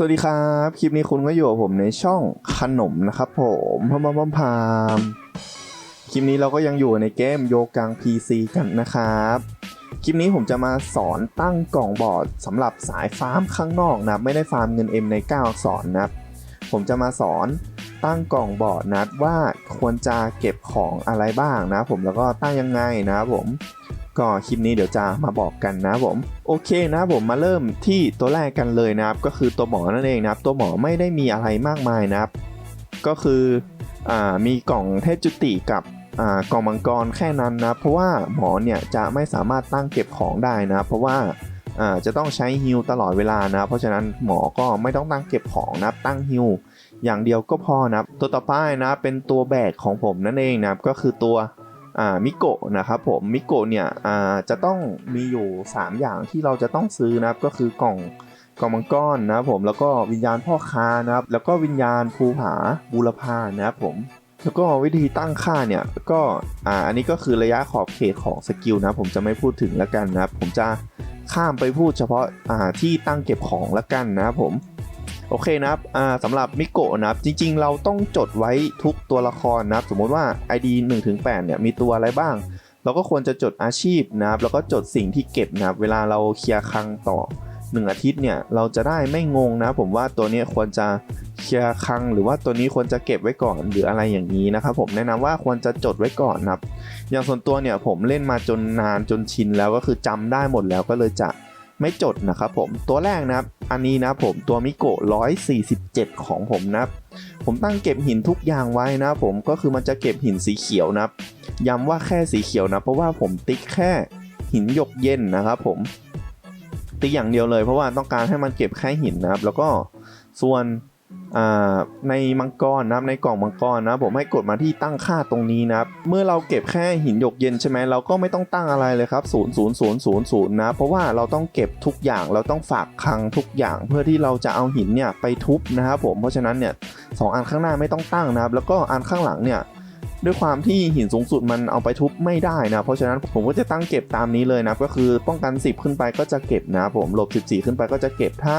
สวัสดีครับ คลิปนี้คุณก็อยู่กับผมในช่องขนมนะครับผมพามพามพามคลิปนี้เราก็ยังอยู่ในเกมโยกัง PC กันนะครับ คลิปนี้ผมจะมาสอนตั้งกล่องบอร์ดสำหรับสายฟาร์มข้างนอกนะไม่ได้ฟาร์มเงิน M ใน 9 อักษรนะครับผมจะมาสอนตั้งกล่องบอร์ดนะครับว่าควรจะเก็บของอะไรบ้างนะผมแล้วก็ตั้งยังไงนะผม ก็คลิปนี้เดี๋ยวจะมาบอกกันนะผมโอเคนะผมมาเริ่มที่ตัวแรกกันเลยนะครับก็คือตัวหมอนั่นเองนะครับ ตัวหมอไม่ได้มีอะไรมากมายนะครับ ก็คืออมีกล่องเทพจุติกับกล่องมังกรแค่นั้นนะเพราะว่าหมอเนี่ยจะไม่สามารถตั้งเก็บของได้นะเพราะว่าจะต้องใช้ฮิลตลอดเวลานะเพราะฉะนั้นหมอก็ไม่ต้องตั้งเก็บของนะตั้งฮิลอย่างเดียวก็พอนะตัวต่อไปนะเป็นตัวแบกของผมนั่นเองนะก็คือตัว มิโกะนะครับผมมิโกะเนี่ยอ่าจะต้องมีอยู่ 3 อย่างที่เราจะต้องซื้อนะครับก็คือกล่องกล่องมังกรนะครับผมแล้วก็วิญญาณพ่อค้านะครับแล้วก็วิญญาณภูผาบูรพานะครับผมแล้วก็วิธีตั้งค่าเนี่ยก็อ่าอันนี้ก็คือระยะขอบเขตของสกิลนะผมจะไม่พูดถึงแล้วกันนะครับผมจะข้ามไปพูดเฉพาะอ่าที่ตั้งเก็บของแล้วกันนะครับผม โอเคนะครับอ่าสำหรับมิโกะนะครับ จริง ๆ เราต้องจดไว้ทุกตัวละครนะครับ สมมติว่า ID 1-8เนี่ยมีตัวอะไรบ้าง เราก็ควรจะจดอาชีพนะครับ แล้วก็จดสิ่งที่เก็บนะครับ เวลาเราเคลียร์คลังต่อ 1 อาทิตย์เนี่ย เราจะได้ไม่งงนะ ผมว่าตัวนี้ควรจะเคลียร์คลังหรือว่าตัวนี้ควรจะเก็บไว้ก่อนหรืออะไรอย่างนี้นะครับ ผมแนะนำว่าควรจะจดไว้ก่อนนะครับ อย่างส่วนตัวเนี่ยผมเล่นมาจนนานจนชินแล้วก็คือจำได้หมดแล้วก็เลยจะไม่จดนะครับผมตัวแรกนะครับ อันนี้นะผมตัวมิโกะ147 ของผมนะผมตั้งเก็บหินทุกอย่างไว้นะผมก็คือมันจะเก็บหินสีเขียวนับย้ำว่าแค่สีเขียวนะเพราะว่าผมติ๊กแค่หินหยกเย็นนะครับผมติ๊กอย่างเดียวเลยเพราะว่าต้องการให้มันเก็บแค่หินนะครับ แล้วก็ส่วน ในมังกรนะครับในกล่องมังกรนะผมให้กดมาที่ตั้งค่าตรงนี้นะครับเมื่อเราเก็บแค่หินหยกเย็นใช่ไหมเราก็ไม่ต้องตั้งอะไรเลยครับ 0 0 0 0 0 นะเพราะว่าเราต้องเก็บทุกอย่างเราต้องฝากคลังทุกอย่าง เพื่อที่เราจะเอาหินเนี่ยไปทุบนะครับผมเพราะฉะนั้นเนี่ยสองอันข้างหน้าไม่ต้องตั้งนะครับ แล้วก็อันข้างหลังเนี่ยด้วยความที่หินสูงสุดมันเอาไปทุบไม่ได้นะ เพราะฉะนั้นผมก็จะตั้งเก็บตามนี้เลยนะก็คือป้องกัน 10 ขึ้นไปก็จะเก็บนะครับผมหลบ 14 ขึ้นไปก็จะเก็บถ้า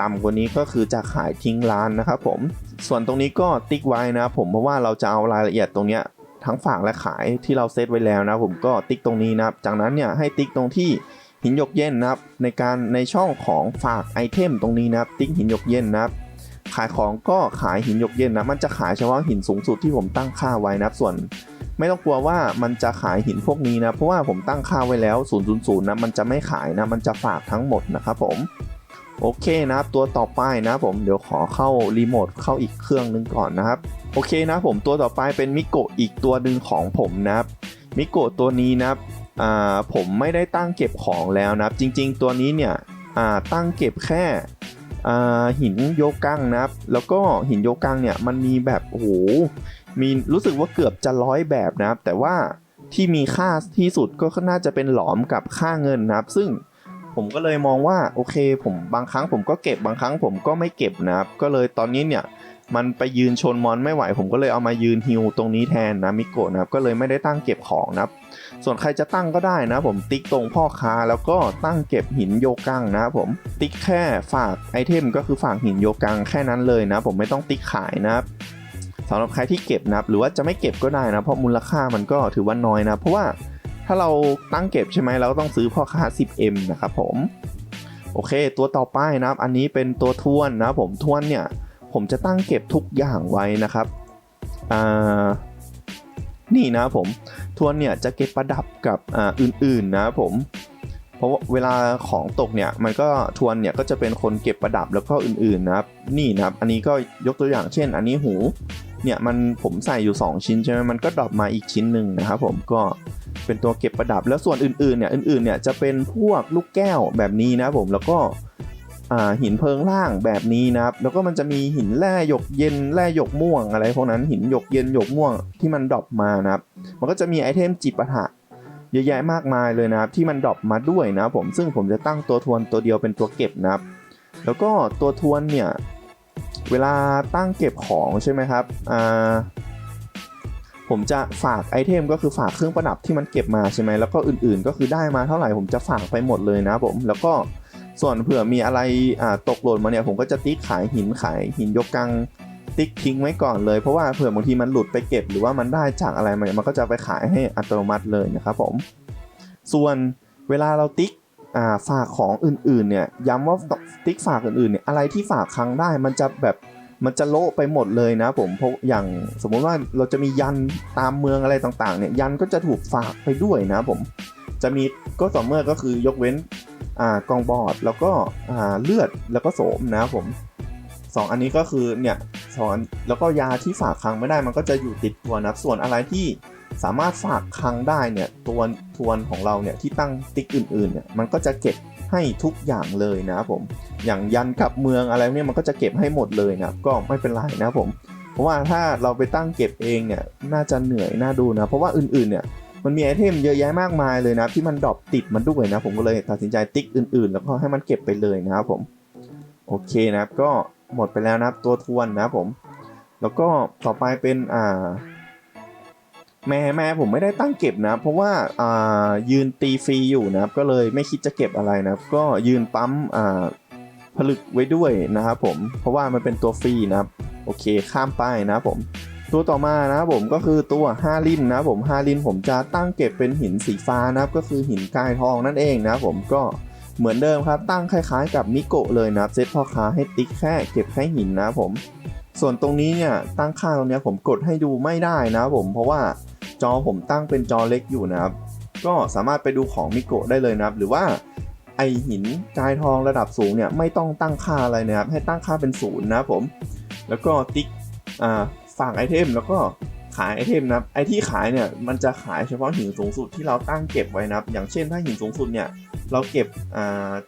ต่ำกว่านี้ก็คือจะขายทิ้งร้านนะครับผมส่วนตรงนี้ก็ติ๊กไว้นะผมเพราะว่าเราจะเอารายละเอียดตรงเนี้ยทั้งฝากและขายที่เราเซตไว้แล้วนะผมก็ติ๊กตรงนี้นะครับ จากนั้นเนี่ยให้ติ๊กตรงที่หินหยกเย็นนะครับ ในการในช่องของฝากไอเทมตรงนี้นะครับ ติ๊กหินหยกเย็นนะครับ ขายของก็ขายหินหยกเย็นนะมันจะขายเฉพาะหินสูงสุดที่ผมตั้งค่าไว้นะครับส่วนไม่ต้องกลัวว่ามันจะขายหินพวกนี้นะเพราะว่าผมตั้งค่าไว้แล้ว 000นะมันจะไม่ขายนะมันจะฝากทั้งหมดนะครับผม โอเคนะครับตัวต่อไปนะผมเดี๋ยวขอเข้ารีโมทเข้าอีกเครื่องหนึงก่อนนะครับโอเคนะผมตัวต่อไปเป็นมิโกะอีกตัวหนึ่งของผมนะครับมิโกะตัวนี้นะครับผมไม่ได้ตั้งเก็บของแล้วนะครับ จริงๆตัวนี้เนี่ยตั้งเก็บแค่หินโยกังนะครับ แล้วก็หินโยกังเนี่ยมันมีแบบโอ้โหมีรู้สึกว่าเกือบจะร้อยแบบนะครับ แต่ว่าที่มีค่าที่สุดก็น่าจะเป็นหลอมกับค่าเงินนะครับ ซึ่ง ผมก็เลยมองว่าโอเค ผมบางครั้งผมก็เก็บบางครั้งผมก็ไม่เก็บนะครับ ก็เลยตอนนี้เนี่ยมันไปยืนชนมอนไม่ไหว ผมก็เลยเอามายืนฮิวตรงนี้แทนนะมิโกะนะครับ ก็เลยไม่ได้ตั้งเก็บของนะครับ ส่วนใครจะตั้งก็ได้นะผมติ๊กตรงพ่อค้าแล้วก็ตั้งเก็บหินโยกังนะครับผมติ๊กแค่ฝากไอเทมก็คือฝากหินโยกังแค่นั้นเลยนะ ผมไม่ต้องติ๊กขายนะครับสำหรับใครที่เก็บนะครับหรือว่าจะไม่เก็บก็ได้นะเพราะมูลค่ามันก็ถือว่าน้อยนะ เพราะว่า ถ้าเราตั้งเก็บใช่ไหมเราก็ต้องซื้อพ่อค้า 10M นะครับผม โอเค ตัวต่อไปนะครับ อันนี้เป็นตัวทวนนะผมทวนเนี่ย ผมจะตั้งเก็บทุกอย่างไว้นะครับอ่านี่นะผมทวนเนี่ยจะเก็บประดับกับอ่าอื่นๆนะผมเพราะเวลาของตกเนี่ยมันก็ทวนเนี่ยก็จะเป็นคนเก็บประดับแล้วก็อื่นๆนะครับนี่นะครับ อันนี้ก็ยกตัวอย่างเช่น อันนี้หูเนี่ยมันผมใส่อยู่ 2 ชิ้นใช่ไหมมันก็ดรอปมาอีกชิ้นหนึ่งนะครับผมก็ เป็นตัวเก็บประดับ แล้วส่วนอื่นๆเนี่ยอื่นๆเนี่ยจะเป็นพวกลูกแก้วแบบนี้นะผมแล้วก็หินเพิงล่างแบบนี้นะครับ แล้วก็มันจะมีหินแร่หยกเย็นแร่หยกม่วงอะไรพวกนั้นหินหยกเย็นหยกม่วงที่มันดรอปมานะครับ มันก็จะมีไอเทมจิปาถะเยอะแยะมากมายเลยนะครับที่มันดรอปมาด้วยนะผมซึ่งผมจะตั้งตัวทวนตัวเดียวเป็นตัวเก็บนะครับ แล้วก็ตัวทวนเนี่ยเวลาตั้งเก็บของใช่ไหมครับอ่า ผมจะฝากไอเทมก็คือฝากเครื่องประดับที่มันเก็บมาใช่ไหมแล้วก็อื่นๆ ก็คือได้มาเท่าไหร่ผมจะฝากไปหมดเลยนะผมแล้วก็ส่วนเผื่อมีอะไรตกหล่นมาเนี่ยผมก็จะติ๊กขายหินขายหินยกกังติ๊กทิ้งไว้ก่อนเลยเพราะว่าเผื่อบางทีมันหลุดไปเก็บหรือว่ามันได้จากอะไรมาเนี่ยมันก็จะไปขายให้อัตโนมัติเลยนะครับผม ส่วนเวลาเราติ๊กฝากของอื่นๆเนี่ยย้ำว่าติ๊กฝากอื่นๆเนี่ยอะไรที่ฝากครั้งได้มันจะแบบ มันจะโละไปหมดเลยนะผมเพราะอย่างสมมุติว่าเราจะมียันตามเมืองอะไรต่างๆเนี่ยยันก็จะถูกฝากไปด้วยนะผมจะมีก็ต่อเมื่อก็คือยกเว้นอ่ากองบอดแล้วก็อ่าเลือดแล้วก็โสมนะผมสองอันนี้ก็คือเนี่ยสองอันแล้วก็ยาที่ฝากคลังไม่ได้มันก็จะอยู่ติดตัวนะส่วนอะไรที่สามารถฝากคลังได้เนี่ยตัวทวนของเราเนี่ยที่ตั้งติ๊กอื่นๆเนี่ยมันก็จะเก็บ ให้ทุกอย่างเลยนะครับผม อย่างยันกับเมืองอะไรเนี่ยมันก็จะเก็บให้หมดเลยนะครับก็ไม่เป็นไรนะครับผม เพราะว่าถ้าเราไปตั้งเก็บเองเนี่ยน่าจะเหนื่อยน่าดูนะ เพราะว่าอื่นๆเนี่ยมันมีไอเทมเยอะแยะมากมายเลยนะที่มันดรอปติดมันด้วยนะ ผมก็เลยตัดสินใจติ๊กอื่นๆ แล้วก็ให้มันเก็บไปเลยนะครับผม โอเคนะครับก็หมดไปแล้วนะครับตัวทวนนะครับผม แล้วก็ต่อไปเป็นอ่า แม่แม่ผมไม่ได้ตั้งเก็บนะ เพราะว่าอ่ายืนตีฟรีอยู่นะครับก็เลยไม่คิดจะเก็บอะไรนะครับก็ยืนปั๊มอ่าผลึกไว้ด้วยนะครับผมเพราะว่ามันเป็นตัวฟรีนะครับโอเคข้ามไปนะครับผมตัวต่อมานะครับผมก็คือตัว5ลินนะครับผม5ลินผมจะตั้งเก็บเป็นหินสีฟ้านะครับก็คือหินกายทองนั่นเองนะครับผมก็เหมือนเดิมครับตั้งคล้ายๆกับมิโกะเลยนะครับเซตพ่อค้าให้ติ๊กแค่เก็บแค่หินนะครับผมส่วนตรงนี้เนี่ยตั้งค่าตรงเนี้ยผมกดให้ดูไม่ได้นะผมเพราะว่า จอผมตั้งเป็นจอเล็กอยู่นะครับ ก็สามารถไปดูของมิโกะได้เลยนะครับ หรือว่าไอหินกายทองระดับสูงเนี่ยไม่ต้องตั้งค่าอะไรนะครับ ให้ตั้งค่าเป็นศูนย์นะครับผม แล้วก็ติ๊กอ่าฝากไอเทมแล้วก็ขายไอเทมนะครับไอที่ขายเนี่ยมันจะขายเฉพาะหินสูงสุดที่เราตั้งเก็บไว้นะครับ อย่างเช่นถ้าหินสูงสุดเนี่ย เราเก็บ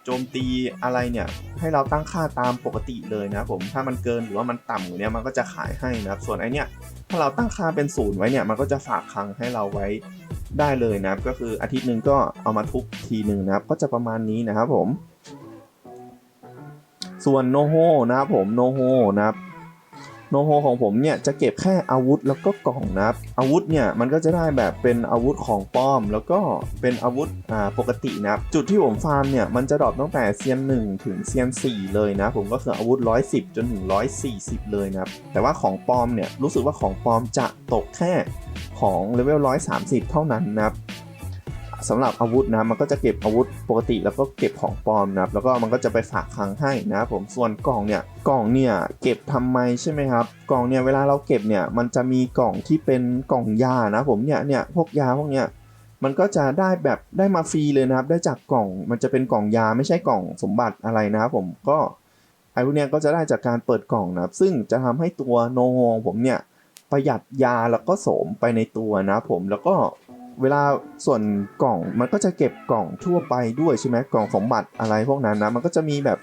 โจมตีอะไรเนี่ยให้เราตั้งค่าตามปกติเลยนะผมถ้ามันเกินหรือว่ามันต่ำกว่านี้มันก็จะขายให้นะครับส่วนไอเนี่ยถ้าเราตั้งค่าเป็นศูนย์ไว้เนี่ยมันก็จะฝากคลังให้เราไว้ได้เลยนะครับก็คืออาทิตย์หนึ่งก็เอามาทุบทีหนึ่งนะครับก็จะประมาณนี้นะครับผม ส่วนโนโฮนะครับผมโนโฮนะครับ โนโฮของผมเนี่ยจะเก็บแค่อาวุธแล้วก็กล่องนะครับ อาวุธเนี่ยมันก็จะได้แบบเป็นอาวุธของป้อม แล้วก็เป็นอาวุธอ่าปกตินะครับ จุดที่ผมฟาร์มเนี่ยมันจะดรอปตั้งแต่เซียน 1 ถึงเซียน 4 เลยนะ ผมก็คืออาวุธ 110 จนถึง 140 เลยนะครับ แต่ว่าของปลอมเนี่ยรู้สึกว่าของปลอมจะตกแค่ของเลเวล130 เท่านั้นนะครับ สำหรับอาวุธนะมันก็จะเก็บอาวุธปกติแล้วก็เก็บของปลอมนะครับแล้วก็มันก็จะไปฝากคลังให้นะผมส่วนกล่องเนี่ยกล่องเนี่ยเก็บทำไมใช่ไหมครับกล่องเนี่ยเวลาเราเก็บเนี่ยมันจะมีกล่องที่เป็นกล่องยานะผมเนี่ยเนี่ยพวกยาพวกเนี้ยมันก็จะได้แบบได้มาฟรีเลยนะครับ ได้จากกล่องมันจะเป็นกล่องยาไม่ใช่กล่องสมบัติอะไรนะครับผมก็ไอ้พวกเนี้ยก็จะได้จากการเปิดกล่องนะครับ ซึ่งจะทำให้ตัวโนโฮองผมเนี่ยประหยัดยาแล้วก็โสมไปในตัวนะผมแล้วก็ เวลาส่วนกล่องมันก็จะเก็บกล่องทั่วไปด้วยใช่ไหมกล่องสมบัติอะไรพวกนั้นนะมันก็จะมีแบบ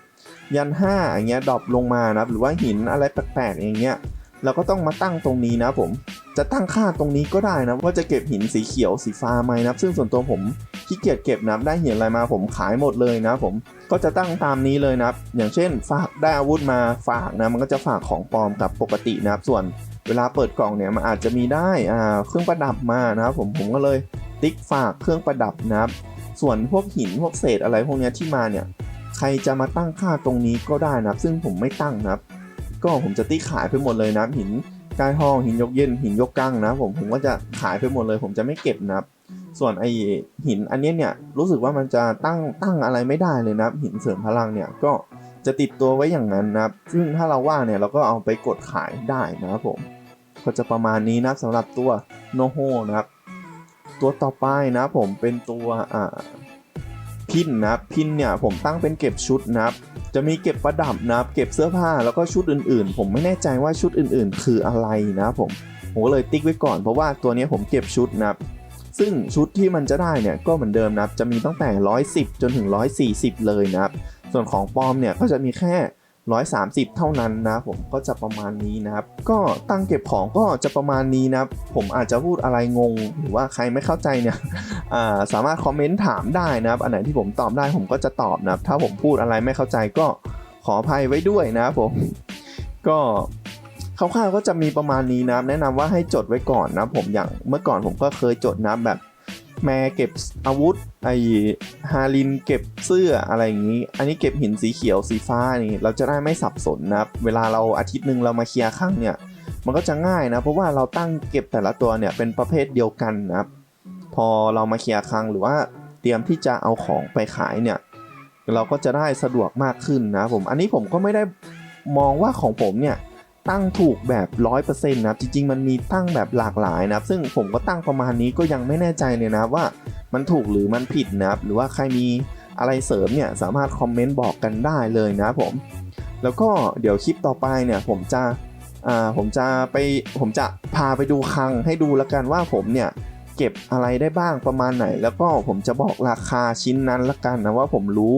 ยันห้าอย่างเงี้ยดรอปลงมานะหรือว่าหินอะไรแปลกๆอย่างเงี้ยเราก็ต้องมาตั้งตรงนี้นะผมจะตั้งค่าตรงนี้ก็ได้นะว่าจะเก็บหินสีเขียวสีฟ้าไหมนะซึ่งส่วนตัวผมขี้เกียจเก็บนะได้หินอะไรมาผมขายหมดเลยนะผมก็จะตั้งตามนี้เลยนะอย่างเช่นฝากได้อาวุธมาฝากนะมันก็จะฝากของปลอมกับปกตินะส่วน เวลาเปิดกล่องเนี่ยมันอาจจะมีได้อ่าเครื่องประดับมานะครับผมผมก็เลยติ๊กฝากเครื่องประดับนะครับส่วนพวกหินพวกเศษอะไรพวกนี้ที่มาเนี่ยใครจะมาตั้งค่าตรงนี้ก็ได้นะครับ ซึ่งผมไม่ตั้งนะครับ ก็ผมจะติ๊กขายไปหมดเลยนะครับหินกายทองหินยกเย็นหินยกกั้งนะผมผมก็จะขายไปหมดเลย ผมจะไม่เก็บนะครับ ส่วนไอหินอันเนี้ยเนี่ยรู้สึกว่ามันจะตั้งตั้งอะไรไม่ได้เลยนะครับ หินเสริมพลังเนี่ยก็จะติดตัวไว้อย่างนั้นนะครับ ซึ่งถ้าเราว่างเนี่ยเราก็เอาไปกดขายได้นะครับผม ก็จะประมาณนี้นะสำหรับตัวโนโฮนะครับ ตัวต่อไปนะผมเป็นตัวอ่าพินนะครับพินเนี่ยผมตั้งเป็นเก็บชุดนะครับ จะมีเก็บประดับนะครับ เก็บเสื้อผ้าแล้วก็ชุดอื่นๆ ผมไม่แน่ใจว่าชุดอื่นๆ คืออะไรนะผมผมก็เลยติ๊กไว้ก่อนเพราะว่าตัวนี้ผมเก็บชุดนะครับซึ่งชุดที่มันจะได้เนี่ยก็เหมือนเดิมนะครับ จะมีตั้งแต่ 110 จนถึง 140 เลยนะครับ ส่วนของปลอมเนี่ยก็จะมีแค่ 130 เท่านั้นนะผมก็จะประมาณนี้นะครับ ก็ตั้งเก็บของก็จะประมาณนี้นะผมอาจจะพูดอะไรงง หรือว่าใครไม่เข้าใจเนี่ยาสามารถคอมเมนต์ถามได้นะครับ อันไหนที่ผมตอบได้ผมก็จะตอบนะครับ ถ้าผมพูดอะไรไม่เข้าใจก็ขออภัยไว้ด้วยนะครับผมก็คร่าวๆก็จะมีประมาณนี้นะแนะนำว่าให้จดไว้ก่อนนะผมอย่างเมื่อก่อนผมก็เคยจดนะแบบ แม่เก็บอาวุธ ไอฮารินเก็บเสื้ออะไรอย่างนี้ อันนี้เก็บหินสีเขียวสีฟ้านี่เราจะได้ไม่สับสนนะครับ เวลาเราอาทิตย์หนึ่งเรามาเคลียร์ครั้งเนี่ย มันก็จะง่ายนะ เพราะว่าเราตั้งเก็บแต่ละตัวเนี่ยเป็นประเภทเดียวกันนะครับ พอเรามาเคลียร์ครั้งหรือว่าเตรียมที่จะเอาของไปขายเนี่ย เราก็จะได้สะดวกมากขึ้นนะผม อันนี้ผมก็ไม่ได้มองว่าของผมเนี่ย ตั้งถูกแบบ100%นะครับจริงๆ มันมีตั้งแบบหลากหลายนะครับซึ่งผมก็ตั้งประมาณนี้ก็ยังไม่แน่ใจเลยนะว่ามันถูกหรือมันผิดนะครับหรือว่าใครมีอะไรเสริมเนี่ยสามารถคอมเมนต์บอกกันได้เลยนะผม แล้วก็เดี๋ยวคลิปต่อไปเนี่ยผมจะอ่าผมจะไปผมจะพาไปดูคลังให้ดูแล้วกันว่าผมเนี่ยเก็บอะไรได้บ้างประมาณไหน แล้วก็ผมจะบอกราคาชิ้นนั้นละกันนะว่าผมรู้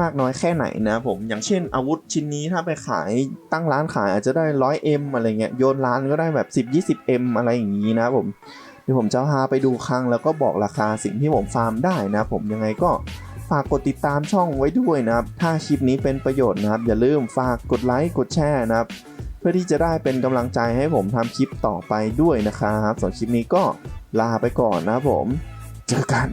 มากน้อยแค่ไหนนะผมอย่างเช่นอาวุธชิ้นนี้ถ้าไปขายตั้งร้านขายอาจจะได้ 100M อะไรเงี้ยโยนร้านก็ได้แบบ 10-20M อะไรอย่างนี้นะผมเดี๋ยวผมจะพาไปดูครั้งแล้วก็บอกราคาสิ่งที่ผมฟาร์มได้นะผมยังไงก็ฝากกดติดตามช่องไว้ด้วยนะครับ ถ้าคลิปนี้เป็นประโยชน์นะครับ อย่าลืมฝากกดไลค์กดแชร์นะครับ เพื่อที่จะได้เป็นกำลังใจให้ผมทำคลิปต่อไปด้วยนะครับส่วนคลิปนี้ก็ลาไปก่อนนะผม เจอกัน